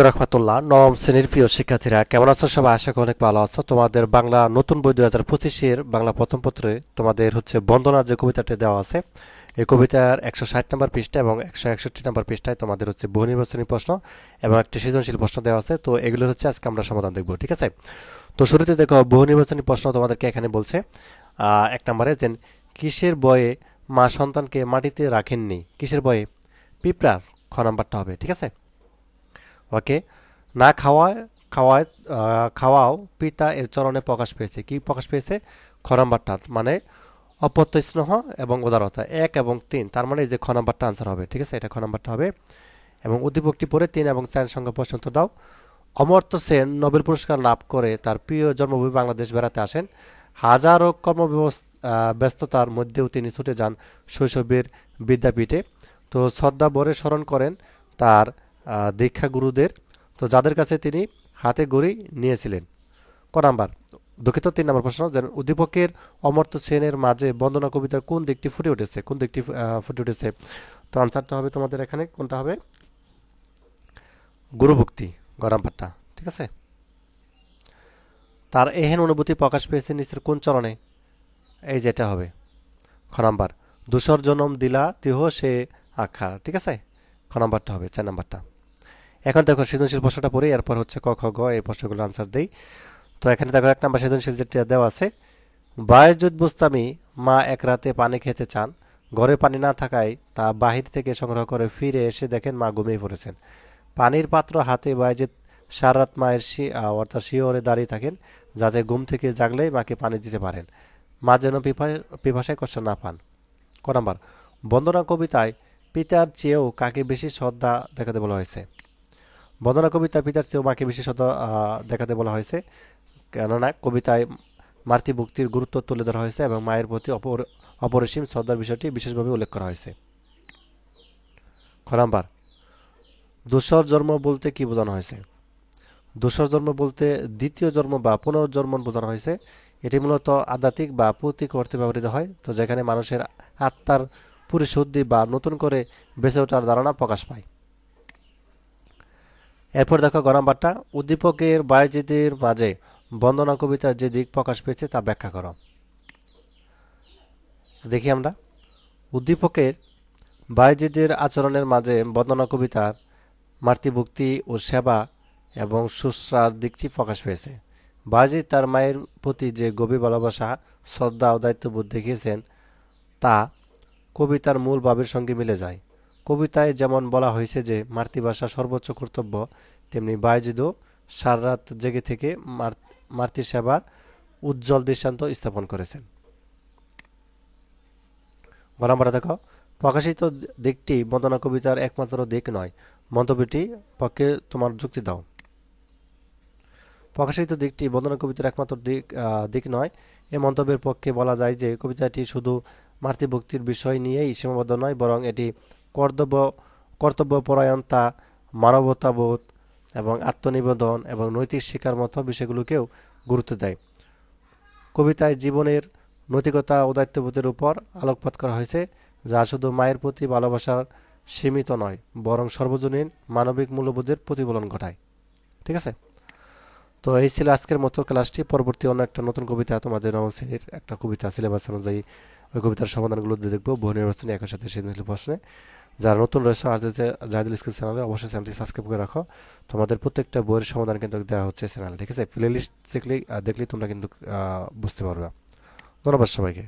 রহমতুল্লাহ, নবম শ্রেণির প্রিয় শিক্ষার্থীরা, কেমন আছো সবাই? আশা করি অনেক ভালো আছো। তোমাদের বাংলা নতুন বই দুই হাজার পঁচিশের বাংলা প্রথম পত্রে তোমাদের হচ্ছে বন্দনা যে কবিতাটি দেওয়া আছে, এই কবিতার একশো ষাট নম্বর পৃষ্ঠা এবং একশো একষট্টি নম্বর পৃষ্ঠায় তোমাদের হচ্ছে বহু নির্বাচনী প্রশ্ন এবং একটি সৃজনশীল প্রশ্ন দেওয়া আছে। তো এগুলো হচ্ছে আজকে আমরা সমাধান দেখব, ঠিক আছে? তো শুরুতে দেখো, বহু নির্বাচনী প্রশ্ন তোমাদেরকে এখানে বলছে। এক নম্বরে যে কিসের বয়ে মা সন্তানকে মাটিতে রাখেননি? কিসের বয়ে? পিঁপড়ার, খ নাম্বারটা হবে, ঠিক আছে? ওকে? না খাওয়ায় খাওয়ায় খাওয়াও পিতা এর চরণে প্রকাশ পেয়েছে। কি প্রকাশ পেয়েছে? খ মানে অপত্য স্নেহ এবং উদারতা। এক এবং তিন, তার মানে এই যে খ নাম্বারটা আনসার হবে, ঠিক আছে? এটা খ নাম্বারটা হবে। এবং উদ্দীপকটি পরে তিন এবং চার সঙ্গে প্রশ্ন দাও। অমর্ত্য সেন নোবেল পুরস্কার লাভ করে তার প্রিয় জন্মভূমি বাংলাদেশ বেড়াতে আসেন। হাজারো ব্যস্ততার মধ্যেও তিনি ছুটে যান শৈশবের বিদ্যাপীঠে। তো শ্রদ্ধা বরে স্মরণ করেন তার আহ, দীক্ষাগুরুদের তো যাদের কাছে তিনি হাতে গড়ি নিয়েছিলেন। ক নাম্বার? দুঃখিত তিন নম্বর প্রশ্ন যে উদ্দীপকের অমর্ত্য সেনের মাঝে বন্দনা কবিতার কোন দিকটি ফুটে উঠেছে? কোন দিকটি ফুটে উঠেছে? তো আনসারটা হবে তোমাদের এখানে কোনটা হবে? গুরুভক্তি গ নাম্বারটা ঠিক আছে? তার এহেন অনুভূতি প্রকাশ পেয়েছে নিচের কোন চরণে? এই যেটা হবে। খ নাম্বার দূষর জনম দিলা তিহ সে আখা ঠিক আছে? খ নাম্বারটা হবে চার নাম্বারটা। এখন দেখো সৃজনশীল প্রশ্নটা পড়ি, এরপর হচ্ছে ক, খ, গ এই প্রশ্নগুলো আনসার দেই। তো এখানে দেখো এক নাম্বার সৃজনশীল যেটা দেওয়া আছে বায়জুদ বুস্তামি মা এক রাতে পানি খেতে চান। ঘরে পানি না থাকায় তা বাহির থেকে সংগ্রহ করে ফিরে এসে দেখেন মা ঘুমিয়ে পড়েছেন। পানির পাত্র হাতে বায়জেদ সারা রাত মায়ের শি অর্থাৎ শিওরে দাঁড়িয়ে থাকেন, যাতে ঘুম থেকে জাগলেই মাকে পানি দিতে পারেন। মা যেন পিপা- পিপাসায় কষ্ট না পান। ক নাম্বার, বন্দনা কবিতায় পিতার চেয়েও কাকে বেশি শ্রদ্ধা দেখাতে বলা হয়েছে? বন্দনা কবিতা পিতার চেয়েও মাকে বেশি শ্রদ্ধা আহ, দেখাতে বলা হয়েছে। কেননা কবিতায় মাতৃভক্তির গুরুত্ব তুলে ধরা হয়েছে এবং মায়ের প্রতি অপর অপরিসীম শ্রদ্ধার বিষয়টি বিশেষভাবে উল্লেখ করা হয়েছে। খ নাম্বার দোসর জন্ম বলতে কি বোঝানো হয়েছে? দোসর জন্ম বলতে দ্বিতীয় জন্ম বা পুনর্জন্ম বোঝানো হয়েছে। এটি মূলত আধ্যাত্মিক বা প্রতীক অর্থে ব্যবহৃত হয়। তো যেখানে মানুষের আত্মার পরিশুদ্ধি বা নতুন করে বেঁচে ওঠার ধারণা প্রকাশ পায়। এরপর দেখো গ নাম্বারটা উদ্দীপকের বায়জিদের মাঝে বন্দনা কবিতার যে দিক প্রকাশ পেয়েছে তা ব্যাখ্যা করো। দেখি আমরা। উদ্দীপকের বায়জিদের আচরণের মাঝে বন্দনা কবিতার মাতৃভক্তি ও সেবা এবং শুশ্রার দিকটি প্রকাশ পেয়েছে। বাজিদ তার মায়ের প্রতি যে গভীর ভালোবাসা, শ্রদ্ধা ও দায়িত্ববোধ দেখিয়েছেন, তা কবিতার মূল ভাবের সঙ্গে মিলে যায়। কবিতায় যেমন বলা হয়েছে যে, মাতৃভাষা সর্বোচ্চ কর্তব্য, তেমনি বায়জিদও সাররাত জেগে থেকে মার- মাতৃ সেবার উজ্জ্বল দৃষ্টান্ত স্থাপন করেছেন। গরমবারা দেখো। প্রকাশিত দিকটি বন্দনা কবিতার একমাত্র দিক নয়। মন্তব্যটি পক্ষে তোমার যুক্তি দাও। প্রকাশিত দিকটি বন্দনা কবিতার একমাত্র দিক দিক নয়। এ মন্তব্যের পক্ষে বলা যায় যে, কবিতাটি শুধু মাতৃভক্তির বিষয় নিয়েই সীমাবদ্ধ নয়, বরং এটি কর্তব্য, কর্তব্যপরায়ণতা, মানবতাবোধ এবং আত্মনিবেদন এবং নৈতিক শিক্ষার মতো বিষয়গুলোকেও গুরুত্ব দেয়। কবিতায় জীবনের নৈতিকতা ও দায়িত্ববোধের উপর আলোকপাত করা হয়েছে, যা শুধু মায়ের প্রতি ভালোবাসার সীমিত নয়, বরং সর্বজনীন মানবিক মূল্যবোধের প্রতিফলন ঘটায়। ঠিক আছে? তো এই ছিল আজকের মতো ক্লাসটি। পরবর্তী অন্য একটা নতুন কবিতা, তোমাদের নবম শ্রেণির একটা কবিতা, সিলেবাস অনুযায়ী ওই কবিতার সমাধানগুলো দেখব। বহু নির্বাচনী একই সাথে প্রশ্নে। যারা নতুন রয়েছে আজ যে জাহিদুল স্কুল চ্যানেলে, অবশ্যই চ্যানেলটি সাবস্ক্রাইব করে রাখো। তোমাদের প্রত্যেকটা বইয়ের সমাধান কিন্তু দেওয়া হচ্ছে চ্যানেলে, ঠিক আছে? প্লে লিস্ট দেখলেই দেখলেই তোমরা কিন্তু বুঝতে পারবে। ধন্যবাদ সবাইকে।